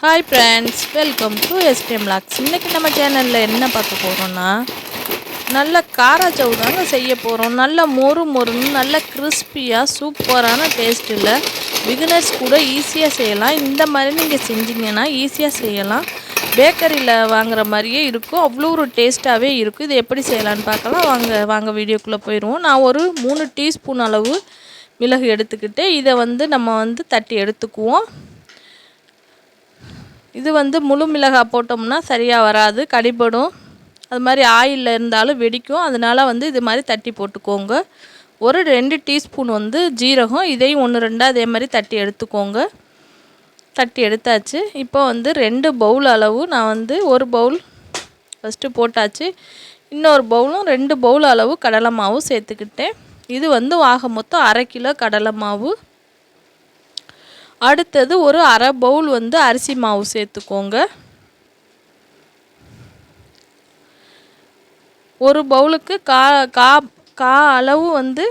Hi friends welcome to SDM logs இன்றைக்கி நம்ம சேனலில் என்ன பார்க்க போகிறோன்னா நல்ல காரா சவு தாங்க செய்ய போகிறோம் நல்ல மொறு மொறுன்னு நல்ல கிறிஸ்பியாக சூப்பரான டேஸ்ட்டில் பிகினர்ஸ் கூட ஈஸியாக செய்யலாம். இந்த மாதிரி நீங்கள் செஞ்சீங்கன்னா ஈஸியாக செய்யலாம். பேக்கரியில் வாங்குற மாதிரியே இருக்கும். அவ்வளோ ஒரு டேஸ்ட்டாகவே இருக்கும். இது எப்படி செய்யலான்னு பார்க்கலாம். வாங்க வாங்க வீடியோக்குள்ளே போயிடுவோம். நான் ஒரு மூணு டீஸ்பூன் அளவு மிளகு எடுத்துக்கிட்டு இதை வந்து நம்ம வந்து தட்டி எடுத்துக்குவோம். இது வந்து முழு மிளகாய் போட்டோம்னா சரியாக வராது கடிபடும். அது மாதிரி ஆயிலில் இருந்தாலும் வெடிக்கும். அதனால் வந்து இது மாதிரி தட்டி போட்டுக்கோங்க. ஒரு ரெண்டு டீஸ்பூன் வந்து ஜீரகம் இதையும் ஒன்று ரெண்டாக அதே மாதிரி தட்டி எடுத்துக்கோங்க. தட்டி எடுத்தாச்சு. இப்போ வந்து ரெண்டு பவுல் அளவு நான் வந்து ஒரு பவுல் ஃபஸ்ட்டு போட்டாச்சு. இன்னொரு பவுலும் ரெண்டு பவுல் அளவு கடலை மாவு சேர்த்துக்கிட்டேன். இது வந்து ஆக மொத்தம் அரை கிலோ கடலை மாவு. அடுத்தது ஒரு அரை பவுல் வந்து அரிசி மாவு சேர்த்துக்கோங்க. ஒரு பவுலுக்கு கா கா கா அளவு வந்து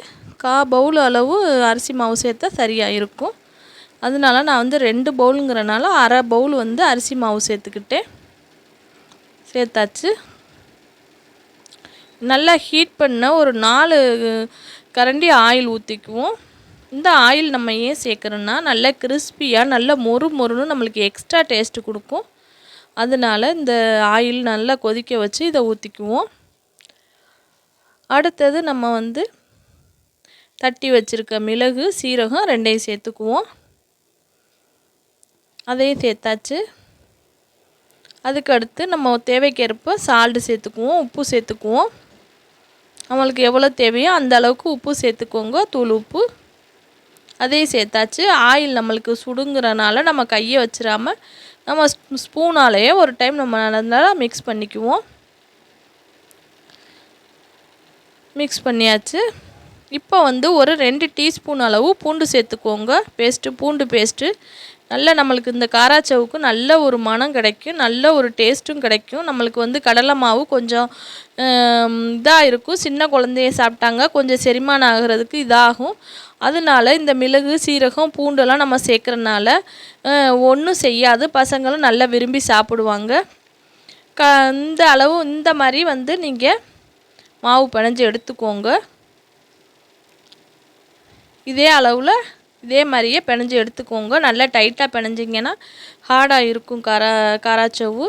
கா பவுல் அளவு அரிசி மாவு சேர்த்தா சரியாக இருக்கும் அதனால நான் வந்து ரெண்டு பவுலுங்கிறனால அரை பவுல் வந்து அரிசி மாவு சேர்த்துக்கிட்டேன். சேர்த்தாச்சு. நல்லா ஹீட் பண்ண ஒரு நாலு கரண்டி ஆயில் ஊற்றிக்குவோம் இந்த ஆயில் நம்ம ஏன் சேர்க்குறோன்னா நல்ல கிறிஸ்பியாக நல்ல மொறு மொறுன்னு நம்மளுக்கு எக்ஸ்ட்ரா டேஸ்ட்டு கொடுக்கும். அதனால் இந்த ஆயில் நல்லா கொதிக்க வச்சு இதை ஊற்றிக்குவோம் அடுத்தது நம்ம வந்து தட்டி வச்சுருக்க மிளகு சீரகம் ரெண்டையும் சேர்த்துக்குவோம். அதையும் சேர்த்தாச்சு. அதுக்கு அடுத்து நம்ம தேவைக்கேற்ப சால்ட்டு சேர்த்துக்குவோம் உப்பு சேர்த்துக்குவோம். நம்மளுக்கு எவ்வளோ தேவையோ அந்த அளவுக்கு உப்பு சேர்த்துக்கோங்க. தூள் உப்பு. அதையும் சேர்த்தாச்சு. ஆயில் நம்மளுக்கு சுடுங்கிறனால நம்ம கையை வச்சிடாம நம்ம ஸ்பூனாலேயே ஒரு டைம் நம்ம நல்லா மிக்ஸ் பண்ணிக்குவோம். மிக்ஸ் பண்ணியாச்சு. இப்போ வந்து ஒரு ரெண்டு டீஸ்பூன் அளவு பூண்டு சேர்த்துக்கோங்க. பேஸ்ட்டு பூண்டு பேஸ்ட்டு நல்ல நம்மளுக்கு இந்த காராச்சவுக்கு நல்ல ஒரு மனம் கிடைக்கும். நல்ல ஒரு டேஸ்ட்டும் கிடைக்கும். நம்மளுக்கு வந்து கடலை மாவு கொஞ்சம் இதாக இருக்கும். சின்ன குழந்தைய சாப்பிட்டாங்க. கொஞ்சம் செரிமானம் ஆகிறதுக்கு இதாகும். அதனால இந்த மிளகு சீரகம் பூண்டெல்லாம் நம்ம சேர்க்குறனால ஒன்றும் செய்யாது. பசங்களும் நல்லா விரும்பி சாப்பிடுவாங்க. க இந்த அளவு இந்த மாதிரி வந்து நீங்கள் மாவு பிணைஞ்சு எடுத்துக்கோங்க. இதே அளவில் இதே மாதிரியே பிணைஞ்சு எடுத்துக்கோங்க. நல்லா டைட்டாக பிணைஞ்சிங்கன்னா ஹார்டாக இருக்கும் கரா காராச்சவு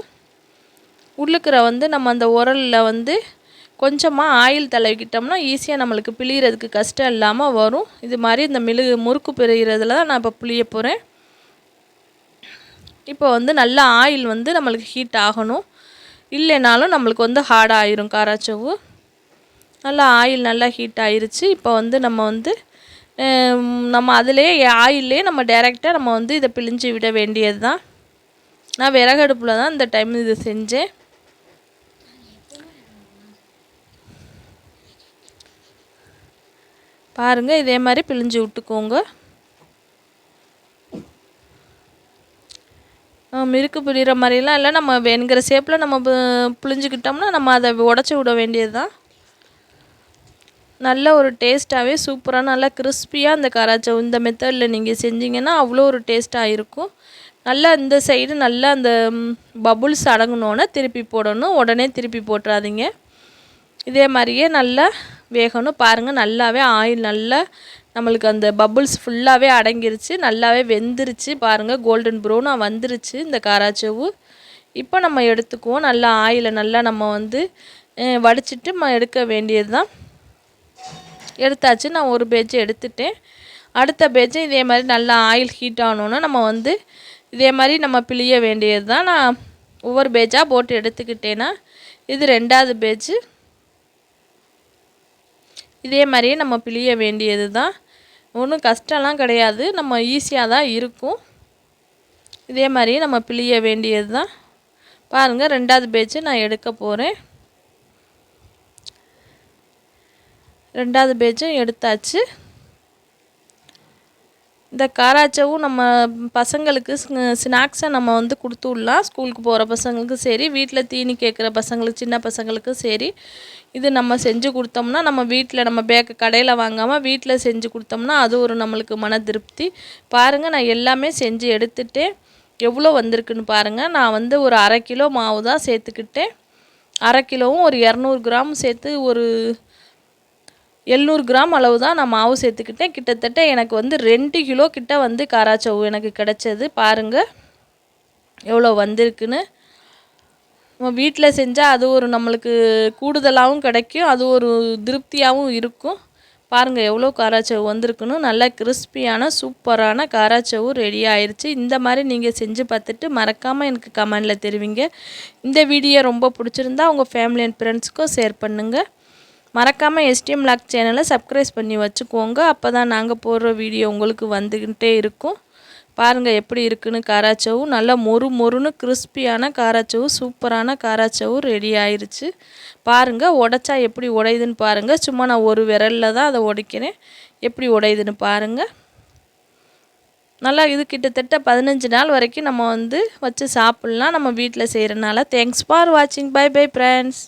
உள்ளுக்கிற வந்து நம்ம அந்த உரலில் வந்து கொஞ்சமாக ஆயில் தடவிக்கிட்டோம்னா ஈஸியாக நம்மளுக்கு பிழியறதுக்கு கஷ்டம் இல்லாமல் வரும். இது மாதிரி இந்த மெழுகு முறுக்கு பிரிகிறதுல தான் நான் இப்போ புளிய போகிறேன் இப்போ வந்து நல்லா ஆயில் வந்து நம்மளுக்கு ஹீட் ஆகணும். இல்லைனாலும் நம்மளுக்கு வந்து ஹார்ட் ஆயிரும் காராச்சவு. நல்லா ஆயில் நல்லா ஹீட் ஆயிருச்சு. இப்போ வந்து நம்ம வந்து நம்ம அதிலே ஆயிலே நம்ம டேரெக்டாக நம்ம வந்து இதை பிழிஞ்சு விட வேண்டியது தான் நான் விறகடுப்பில் தான் இந்த டைம் இது செஞ்சேன். பாருங்கள் இதே மாதிரி பிழிஞ்சு விட்டுக்கோங்க. மிருக்கு பிழிகிற மாதிரிலாம் இல்லை நம்ம வேணுங்கிற ஷேப்பில் நம்ம பிழிஞ்சிக்கிட்டோம்னா நம்ம அதை உடச்சி விட வேண்டியது தான் நல்ல ஒரு டேஸ்ட்டாகவே சூப்பராக நல்லா கிறிஸ்பியாக அந்த கராச்சவ் இந்த மெத்தடில் நீங்கள் செஞ்சீங்கன்னா அவ்வளோ ஒரு டேஸ்ட்டாக இருக்கும். நல்லா இந்த சைடு நல்லா அந்த பபுள்ஸ் அடங்கினோன்னே திருப்பி போடணும். உடனே திருப்பி போட்டுறாதீங்க. இதே மாதிரியே நல்லா வேகணும். பாருங்கள் நல்லாவே ஆயில் நல்லா நம்மளுக்கு அந்த பபுள்ஸ் ஃபுல்லாகவே அடங்கிருச்சு. நல்லாவே வெந்துருச்சு. பாருங்கள் கோல்டன் ப்ரௌனாக வந்துருச்சு இந்த காராச்சவு. இப்போ நம்ம எடுத்துக்குவோம். நல்லா ஆயிலை நல்லா நம்ம வந்து வடிச்சிட்டு நம்ம எடுக்க வேண்டியது தான் எடுத்தாச்சு. நான் ஒரு பேஜ் எடுத்துட்டேன். அடுத்த பேஜும் இதே மாதிரி நல்லா ஆயில் ஹீட் ஆனோன்னா நம்ம வந்து இதே மாதிரி நம்ம பிழிய வேண்டியது தான் நான் ஒவ்வொரு பேஜாக போட்டு எடுத்துக்கிட்டேன்னா இது ரெண்டாவது பேஜு இதே மாதிரியே நம்ம பிழிய வேண்டியது தான் ஒன்றும் கஷ்டம்லாம் கிடையாது. நம்ம ஈஸியாக தான் இருக்கும். இதே மாதிரியே நம்ம பிழிய வேண்டியது தான் பாருங்கள் ரெண்டாவது பேஜ் நான் எடுக்க போகிறேன் ரெண்டாவது பேஜும் எடுத்தாச்சு. இந்த காராச்சவும் நம்ம பசங்களுக்கு ஸ்நாக்ஸை நம்ம வந்து கொடுத்து விடலாம் ஸ்கூலுக்கு போகிற பசங்களுக்கும் சரி வீட்டில் தீனி கேட்குற பசங்களுக்கு சின்ன பசங்களுக்கும் சரி இது நம்ம செஞ்சு கொடுத்தோம்னா நம்ம வீட்டில் நம்ம பேக்க கடையில் வாங்காமல் வீட்டில் செஞ்சு கொடுத்தோம்னா அது ஒரு நம்மளுக்கு மன திருப்தி. பாருங்கள் நான் எல்லாமே செஞ்சு எடுத்துகிட்டேன் எவ்வளோ வந்திருக்குன்னு பாருங்கள் நான் வந்து ஒரு அரை கிலோ மாவு தான் சேர்த்துக்கிட்டேன். அரை கிலோவும் ஒரு இரநூறு கிராம் சேர்த்து ஒரு எழுநூறு கிராம் அளவு தான் நான் மாவு சேர்த்துக்கிட்டேன். கிட்டத்தட்ட எனக்கு வந்து ரெண்டு கிலோ கிட்ட வந்து காராச்சவு எனக்கு கிடச்சது. பாருங்கள் எவ்வளோ வந்திருக்குன்னு. நம்ம வீட்டில் செஞ்சால் அது ஒரு நம்மளுக்கு கூடுதலாகவும் கிடைக்கும் அது ஒரு திருப்தியாகவும் இருக்கும். பாருங்கள் எவ்வளோ காராச்சவு வந்திருக்குன்னு. நல்லா கிறிஸ்பியான சூப்பரான காராச்சவு ரெடி ஆயிடுச்சு இந்த மாதிரி நீங்கள் செஞ்சு பார்த்துட்டு மறக்காமல் எனக்கு கமெண்டில் தெரிவிங்க. இந்த வீடியோ ரொம்ப பிடிச்சிருந்தா உங்கள் ஃபேமிலி அண்ட் ஃப்ரெண்ட்ஸுக்கும் ஷேர் பண்ணுங்கள் மறக்காமல் எஸ்டிஎம் லாக் சேனலை சப்ஸ்கிரைப் பண்ணி வச்சுக்கோங்க. அப்போ தான் நாங்கள் போடுற வீடியோ உங்களுக்கு வந்துக்கிட்டே இருக்கும். பாருங்கள் எப்படி இருக்குன்னு. காராச்சவும் நல்லா மொறு மொறுன்னு கிறிஸ்பியான காராச்சவு சூப்பரான காராச்சவு ரெடி ஆயிடுச்சு பாருங்கள் உடச்சா எப்படி உடையுதுன்னு பாருங்கள் சும்மா நான் ஒரு விரலில் தான் அதை உடைக்கிறேன். எப்படி உடையுதுன்னு பாருங்கள் நல்லா இது கிட்டத்தட்ட பதினஞ்சு நாள் வரைக்கும் நம்ம வந்து வச்சு சாப்பிட்லாம். நம்ம வீட்டில் செய்கிறனால தேங்க்ஸ் ஃபார் வாட்சிங் பை பை ஃப்ரெண்ட்ஸ்